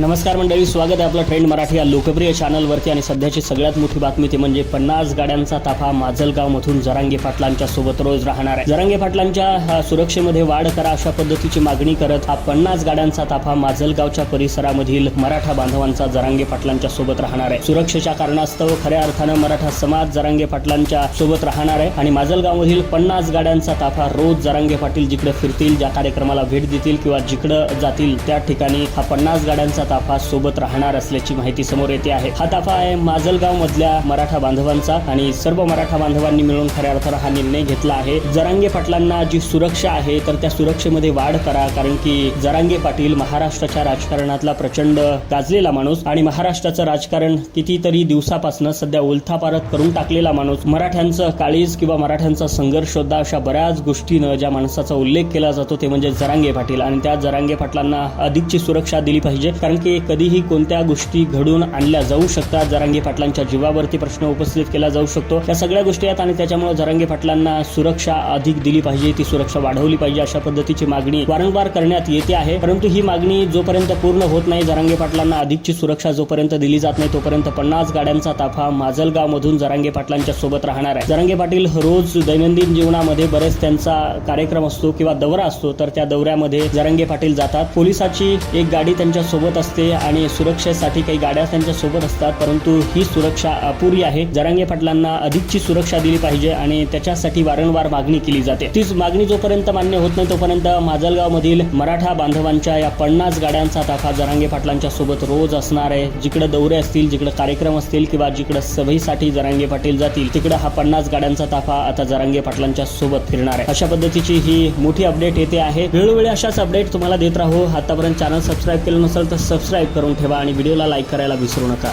नमस्कार मंडळी स्वागत आहे आपलं ट्रेंड मराठी या लोकप्रिय चॅनलवरती आणि सध्याची सगळ्यात मोठी बातमी ती म्हणजे पन्नास गाड्यांचा ताफा माजलगाव मधून जरांगे पाटलांच्या सोबत रोज राहणार आहे. जरांगे पाटलांच्या सुरक्षेमध्ये वाढ करा अशा पद्धतीची मागणी करत हा पन्नास गाड्यांचा ताफा माजलगावच्या परिसरामधील मराठा बांधवांचा जरांगे पाटलांच्या सोबत राहणार आहे. सुरक्षेच्या कारणास्तव खऱ्या अर्थानं मराठा समाज जरांगे पाटलांच्या सोबत राहणार आहे आणि माजलगावमधील पन्नास गाड्यांचा ताफा रोज जरांगे पाटील जिकडे फिरतील ज्या कार्यक्रमाला भेट देतील किंवा जिकडं जातील त्या ठिकाणी हा पन्नास गाड्यांचा ताफा सोबत राहणार असल्याची माहिती समोर येते आहे. हा ताफा आहे माजलगाव मधल्या मराठा बांधवांचा आणि सर्व मराठा बांधवांनी मिळून खऱ्या अर्थानं हा निर्णय घेतला आहे. जरांगे पाटलांना जी सुरक्षा आहे तर त्या सुरक्षेमध्ये वाढ करा कारण की जरांगे पाटील महाराष्ट्राच्या राजकारणातला प्रचंड गाजलेला माणूस आणि महाराष्ट्राचं राजकारण कितीतरी दिवसापासून सध्या उलथापारत करून टाकलेला माणूस. मराठ्यांचं काळीज किंवा मराठ्यांचा संघर्ष होता अशा बऱ्याच गोष्टीनं ज्या माणसाचा उल्लेख केला जातो ते म्हणजे जरांगे पाटील. आणि त्या जरांगे पाटलांना अधिकची सुरक्षा दिली पाहिजे कारण की कधीही कोणत्या गोष्टी घडून आणल्या जाऊ शकतात. जरांगे पाटलांच्या जीवावरती प्रश्न उपस्थित केला जाऊ शकतो. या सगळ्या गोष्टी आहेत आणि त्याच्यामुळे जरांगे पाटलांना सुरक्षा अधिक दिली पाहिजे. ती सुरक्षा वाढवली पाहिजे अशा पद्धतीची मागणी वारंवार करण्यात येते आहे. परंतु ही मागणी जोपर्यंत पूर्ण होत नाही जरांगे पाटलांना अधिकची सुरक्षा जोपर्यंत दिली जात नाही तोपर्यंत पन्नास गाड्यांचा ताफा माजलगाव मधून जरांगे पाटलांच्या सोबत राहणार आहे. जरांगे पाटील रोज दैनंदिन जीवनामध्ये बरेच त्यांचा कार्यक्रम असतो किंवा दौरा असतो तर त्या दौऱ्यामध्ये जरांगे पाटील जातात. पोलिसाची एक गाडी त्यांच्यासोबत असते आणि सुरक्षेसाठी काही गाड्या त्यांच्यासोबत असतात परंतु ही सुरक्षा अपुरी आहे. जरांगे पाटलांना अधिकची सुरक्षा दिली पाहिजे आणि त्याच्यासाठी वारंवार मागणी केली जाते. तीच मागणी जोपर्यंत मान्य होत नाही तोपर्यंत माजलगाव मधील मराठा बांधवांच्या या पन्नास गाड्यांचा ताफा जरांगे पाटलांच्या सोबत रोज असणार आहे. जिकडे दौरे असतील जिकडे कार्यक्रम असतील किंवा जिकडे सभेसाठी जरांगे पाटील जातील तिकडे हा पन्नास गाड्यांचा ताफा आता जरांगे पाटलांच्या सोबत फिरणार आहे. अशा पद्धतीची ही मोठी अपडेट येते आहे. वेळोवेळी अशाच अपडेट तुम्हाला देत राहू. आतापर्यंत चॅनल सबस्क्राईब केलं नसेल तर सबस्क्राईब करून ठेवा आणि व्हिडिओला लाईक करायला विसरू नका.